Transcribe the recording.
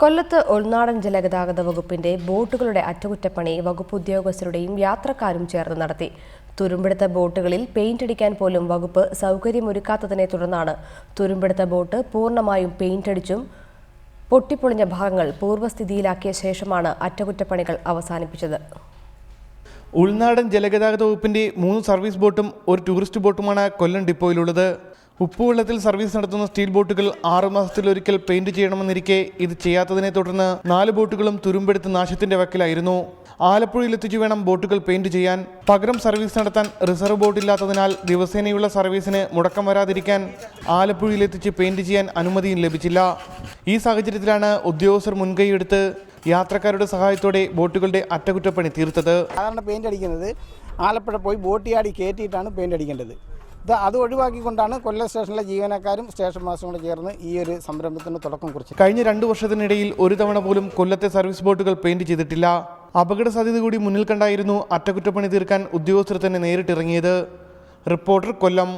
കൊല്ലത്ത് ഉൾനാടൻ ജലഗതാഗത വകുപ്പിന്റെ ബോട്ടുകളുടെ അറ്റകുറ്റപ്പണി വകുപ്പ് ഉദ്യോഗസ്ഥരുടെയും യാത്രക്കാരും ചേർന്ന് നടത്തി. തുരുമ്പെടുത്ത ബോട്ടുകളിൽ പെയിന്റ് അടിക്കാൻ പോലും വകുപ്പ് സൗകര്യമൊരുക്കാത്തതിനെ തുടർന്നാണ് തുരുമ്പെടുത്ത ബോട്ട് പൂർണമായും പെയിന്റ് അടിച്ചും പൊട്ടിപ്പൊളിഞ്ഞ ഭാഗങ്ങൾ പൂർവസ്ഥിതിയിലാക്കിയ ശേഷമാണ് അറ്റകുറ്റപ്പണികൾ അവസാനിപ്പിച്ചത്. ഉൾനാടൻ ജലഗതാഗത വകുപ്പിന്റെ മൂന്ന് സർവീസ് ബോട്ടും ഒരു ടൂറിസ്റ്റ് ബോട്ടുമാണ് കൊല്ലം ഡിപ്പോയിലുള്ളത്. ഉപ്പുവെള്ളത്തിൽ സർവീസ് നടത്തുന്ന സ്റ്റീൽ ബോട്ടുകൾ ആറു മാസത്തിലൊരിക്കൽ പെയിന്റ് ചെയ്യണമെന്നിരിക്കെ ഇത് ചെയ്യാത്തതിനെ തുടർന്ന് നാല് ബോട്ടുകളും തുരുമ്പെടുത്ത് നാശത്തിന്റെ വക്കിലായിരുന്നു. ആലപ്പുഴയിൽ എത്തിച്ചു വേണം ബോട്ടുകൾ പെയിന്റ് ചെയ്യാൻ. പകരം സർവീസ് നടത്താൻ റിസർവ് ബോട്ട് ഇല്ലാത്തതിനാൽ ദിവസേനയുള്ള സർവീസിന് മുടക്കം വരാതിരിക്കാൻ ആലപ്പുഴയിലെത്തിച്ച് പെയിന്റ് ചെയ്യാൻ അനുമതിയും ലഭിച്ചില്ല. ഈ സാഹചര്യത്തിലാണ് ഉദ്യോഗസ്ഥർ മുൻകൈയെടുത്ത് യാത്രക്കാരുടെ സഹായത്തോടെ ബോട്ടുകളുടെ അറ്റകുറ്റപ്പണി തീർത്തത്. സാധാരണ പെയിന്റ് അടിക്കുന്നത് ആലപ്പുഴ പോയി ബോട്ടിയാടി കയറ്റിയിട്ടാണ് പെയിന്റ് അടിക്കേണ്ടത്. ഇത് അത് ഒഴിവാക്കിക്കൊണ്ടാണ് കൊല്ലം സ്റ്റേഷനിലെ ജീവനക്കാരും സ്റ്റേഷൻ മാസ്റ്ററും ചേർന്ന് ഈ ഒരു സംരംഭത്തിന് തുടക്കം കുറിച്ചത്. കഴിഞ്ഞ രണ്ടു വർഷത്തിനിടയിൽ ഒരു തവണ പോലും കൊല്ലത്തെ സർവീസ് ബോട്ടുകൾ പെയിന്റ് ചെയ്തിട്ടില്ല. അപകട സാധ്യത കൂടി മുന്നിൽ കണ്ടായിരുന്നു അറ്റകുറ്റപ്പണി തീർക്കാൻ ഉദ്യോഗസ്ഥർ തന്നെ നേരിട്ടിറങ്ങിയത്. റിപ്പോർട്ടർ കൊല്ലം.